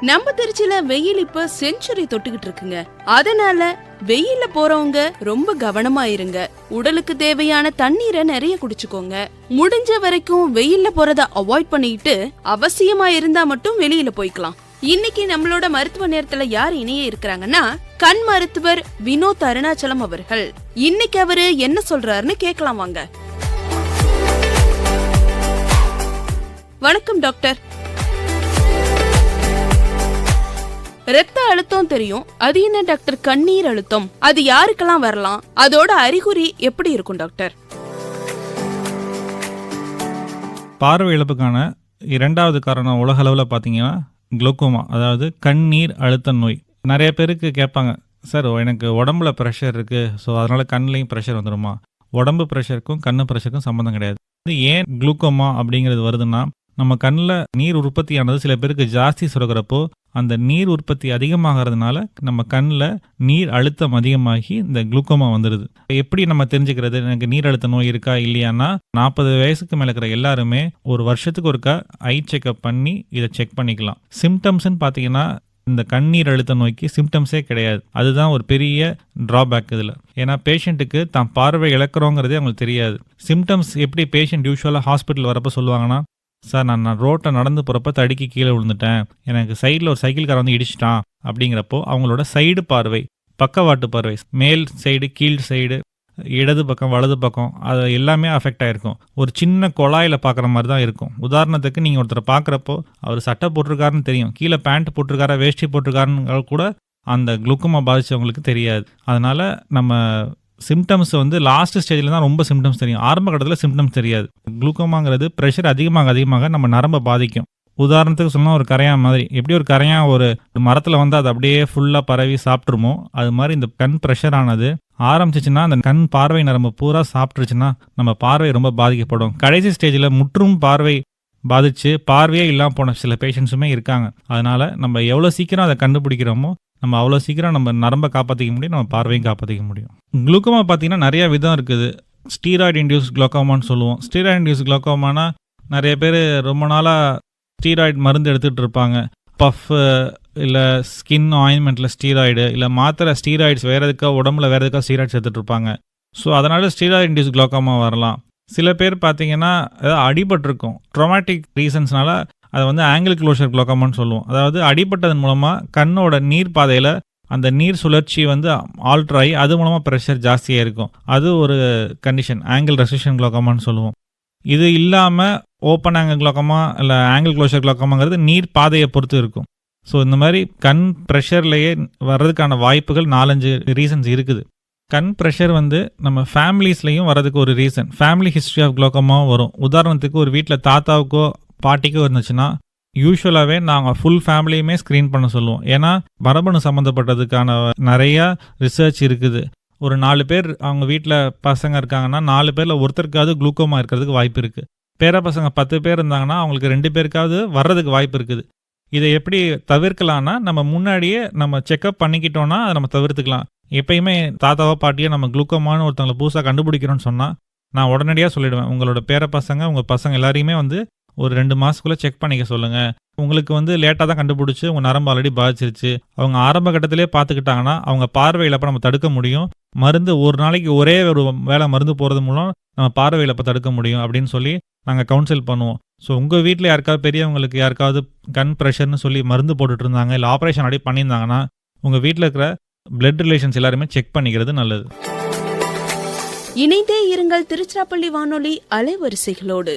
நம்ம திருச்சியில வெயில் இப்ப செஞ்சுரி தொட்டுக்கிட்டு இருக்குங்க. அதனால வெயில்ல போறவங்க ரொம்ப கவனமா இருங்க. உடலுக்கு தேவையான தண்ணீரை நிறைய குடிச்சுக்கோங்க. முடிஞ்ச வரைக்கும் வெயில்ல போறத அவாய்ட் பண்ணிட்டு அவசியமா இருந்தா மட்டும் வெளியில போய்க்கலாம். இன்னைக்கு நம்மளோட மருத்துவ நேரத்துல யார் இணைய இருக்கிறாங்கன்னா கண் மருத்துவர் வினோத் அருணாச்சலம் அவர்கள். இன்னைக்கு அவரு என்ன சொல்றாருன்னு கேட்கலாம் வாங்க. வணக்கம் டாக்டர். ரத்த அழுத்தம் தெரியும். அது என்ன டாக்டர்? கண்ணீர் அழுத்தம். அது யாருக்கெல்லாம் வரலாம்? அதோட அறிகுறி எப்படி இருக்கும் டாக்டர்? பார்வை இழப்புக்கான இரண்டாவது காரணம் உலக அளவில் பார்த்தீங்கன்னா குளுக்கோமா அதாவது கண்ணீர் அழுத்த நோய். நிறைய பேருக்கு கேட்பாங்க சார் எனக்கு உடம்புல ப்ரெஷர் இருக்குது ஸோ அதனால் கண்ணிலையும் ப்ரெஷர் வந்துடுமா உடம்பு ப்ரெஷருக்கும் கண்ணு ப்ரெஷருக்கும் சம்மந்தம் கிடையாது. இது ஏன் குளுக்கோமா அப்படிங்கிறது வருதுன்னா நம்ம கண்ணில் நீர் உற்பத்தியானது சில பேருக்கு ஜாஸ்தி சுரக்கிறப்போ அந்த நீர் உற்பத்தி அதிகமாகிறதுனால நம்ம கண்ணில் நீர் அழுத்தம் அதிகமாகி இந்த குளுக்கோமா வந்துடுது எப்படி நம்ம தெரிஞ்சுக்கிறது? எனக்கு நீர் அழுத்த நோய் இருக்கா? இல்லையானா நாற்பது வயசுக்கு மேலே இருக்கிற எல்லாருமே ஒரு வருஷத்துக்கு ஒருக்கா ஐ செக்அப் பண்ணி இதை செக் பண்ணிக்கலாம். சிம்டம்ஸ்ன்னு பார்த்தீங்கன்னா இந்த கண்ணீர் அழுத்த நோய்க்கு சிம்டம்ஸே கிடையாது. அதுதான் ஒரு பெரிய ட்ராபேக் இதில். ஏன்னா பேஷண்ட்டுக்கு தான் பார்வை இழக்கிறோங்கிறதே அவங்களுக்கு தெரியாது. சிம்டம்ஸ் எப்படி பேஷண்ட் யூஸ்வலாக ஹாஸ்பிட்டல் வரப்போ சொல்லுவாங்கன்னா சார் நான் நான் ரோட்டை நடந்து போகிறப்ப தடுக்கி கீழே விழுந்துட்டேன். எனக்கு சைடில் ஒரு சைக்கிள்காரன் வந்து இடிச்சிட்டான் அப்படிங்கிறப்போ அவங்களோட சைடு பார்வை பக்கவாட்டு பார்வை மேல் சைடு கீழ் சைடு இடது பக்கம் வலது பக்கம் அது எல்லாமே அஃபெக்ட் ஆகிருக்கும் ஒரு சின்ன குழாயில் பார்க்குற மாதிரி தான் இருக்கும். உதாரணத்துக்கு நீங்கள் ஒருத்தரை பார்க்குறப்போ அவர் சட்டை போட்டிருக்காருன்னு தெரியும். கீழே பேண்ட் போட்டிருக்காரா வேஷ்டி போட்டிருக்காருன்னு கூட அந்த குளுக்கோமா பாதிச்சவங்களுக்கு தெரியாது. அதனால் நம்ம சிம்டம்ஸ் வந்து லாஸ்ட் ஸ்டேஜில் தான் ரொம்ப சிம்டம்ஸ் தெரியும். ஆரம்ப கட்டத்தில் சிம்டம்ஸ் தெரியாது. குளுக்கோமாங்கிறது ப்ரெஷர் அதிகமாக அதிகமாக நம்ம நரம்பை பாதிக்கும். உதாரணத்துக்கு சொன்னால் ஒரு கரையா மாதிரி. எப்படி ஒரு கரையா ஒரு மரத்தில் வந்து அது அப்படியே ஃபுல்லாக பரவி சாப்பிட்ருமோ அது மாதிரி இந்த கண் ப்ரெஷர் ஆனது ஆரம்பிச்சிச்சுன்னா அந்த கண் பார்வை நரம்பு பூரா சாப்பிட்ருச்சுன்னா நம்ம பார்வை ரொம்ப பாதிக்கப்படும். கடைசி ஸ்டேஜில் முற்றும் பார்வை பாதித்து பார்வையே இல்லாமல் போன சில பேஷண்ட்ஸுமே இருக்காங்க. அதனால் நம்ம எவ்வளோ சீக்கிரம் அதை கண்டுபிடிக்கிறோமோ நம்ம அவ்வளோ சீக்கிரம் நம்ம நரம்பை காப்பாற்றிக்க முடியும் நம்ம பார்வையும் காப்பாற்றிக்க முடியும். குளுக்கோமா பார்த்தீங்கன்னா நிறைய விதம் இருக்குது. ஸ்டீராய்டு இன்டியூஸ் குளோக்கோமான்னு சொல்லுவோம். ஸ்டீராய்டு இன்டியூஸ் குளோக்கோமானா நிறைய பேர் ரொம்ப நாளாக ஸ்டீராய்டு மருந்து எடுத்துகிட்டு இருப்பாங்க. பஃப் இல்லை ஸ்கின் ஆயின்மெண்ட்டில் ஸ்டீராய்டு இல்லை மாத்திரை ஸ்டீராய்ட்ஸ் வேறு எதுக்கா உடம்புல வேறு எதுக்கா ஸ்டீராய்ட்ஸ் எடுத்துகிட்டு இருப்பாங்க. ஸோ அதனால் ஸ்டீராய்டு இன்டியூஸ் குளோக்கோமா வரலாம். சில பேர் பார்த்தீங்கன்னா ஏதாவது அடிபட்டிருக்கும். ட்ரொமேட்டிக் ரீசன்ஸ்னால அதை வந்து ஆங்கிள் க்ளோஷர் குளோக்கோமான்னு சொல்லுவோம். அதாவது அடிபட்டதன் மூலமாக கண்ணோட நீர் பாதையில் அந்த நீர் சுழற்சி வந்து ஆல்டர் ஆகி அது மூலமாக ப்ரெஷர் ஜாஸ்தியாக இருக்கும். அது ஒரு கண்டிஷன் ஆங்கிள் ரெசிஷன் குளோக்கோமான்னு சொல்லுவோம். இது இல்லாமல் ஓப்பன் ஆங்கிள் குளோக்கமா இல்லை ஆங்கிள் க்ளோஷர் குளோக்கமாங்கிறது நீர் பாதையை பொறுத்து இருக்கும். ஸோ இந்த மாதிரி கண் ப்ரெஷர்லேயே வர்றதுக்கான வாய்ப்புகள் நாலஞ்சு ரீசன்ஸ் இருக்குது. கண் ப்ரெஷர் வந்து நம்ம ஃபேமிலிஸ்லேயும் வரதுக்கு ஒரு ரீசன் ஃபேமிலி ஹிஸ்ட்ரி ஆஃப் குளோக்கமாவும் வரும். உதாரணத்துக்கு ஒரு வீட்டில் தாத்தாவுக்கோ பாட்டிக்கோ இருந்துச்சுன்னா யூஸ்வலாகவே நாங்கள் ஃபுல் ஃபேமிலியுமே ஸ்க்ரீன் பண்ண சொல்லுவோம். ஏன்னா மரபணு சம்மந்தப்பட்டதுக்கான நிறையா ரிசர்ச் இருக்குது. ஒரு நாலு பேர் அவங்க வீட்டில் பசங்க இருக்காங்கன்னா நாலு பேரில் ஒருத்தருக்காவது குளுக்கோமா இருக்கிறதுக்கு வாய்ப்பு இருக்குது பேர பசங்க பத்து பேர் இருந்தாங்கன்னா அவங்களுக்கு ரெண்டு பேருக்காவது வர்றதுக்கு வாய்ப்பு இருக்குது. இதை எப்படி தவிர்க்கலாம்னா நம்ம முன்னாடியே நம்ம செக்அப் பண்ணிக்கிட்டோன்னா அதை நம்ம தவிர்த்துக்கலாம். எப்பயுமே தாத்தாவோ பாட்டியோ நம்ம குளுக்கோமான்னு ஒருத்தவங்களை புதுசாக கண்டுபிடிக்கிறோன்னு சொன்னால் நான் உடனடியாக சொல்லிடுவேன். உங்களோட பேர பசங்க உங்கள் பசங்க எல்லாரையுமே வந்து ஒரு ரெண்டு மாதத்துக்குள்ளே செக் பண்ணிக்க சொல்லுங்கள் உங்களுக்கு வந்து லேட்டாக தான் கண்டுபிடிச்சி உங்கள் நரம்பு ஆல்ரெடி பாதிச்சிருச்சு. அவங்க ஆரம்ப கட்டத்திலே பார்த்துக்கிட்டாங்கன்னா அவங்க பார்வையில் அப்போ நம்ம தடுக்க முடியும். மருந்து ஒரு நாளைக்கு ஒரே ஒரு வேலை மருந்து போகிறது மூலம் நம்ம பார்வையில் அப்போ தடுக்க முடியும் அப்படின்னு சொல்லி நாங்கள் கவுன்சில் பண்ணுவோம். ஸோ உங்கள் வீட்டில் யாருக்காவது பெரியவங்களுக்கு யாருக்காவது கண் ப்ரெஷர்னு சொல்லி மருந்து போட்டுட்டு இருந்தாங்க இல்லை ஆப்ரேஷன் அடி பண்ணியிருந்தாங்கன்னா உங்கள் வீட்டில் இருக்கிற பிளட் ரிலேஷன்ஸ் எல்லாருமே செக் பண்ணிக்கிறது நல்லது. இணைந்தே இருங்கள் திருச்சிராப்பள்ளி வானொலி அலைவரிசைகளோடு.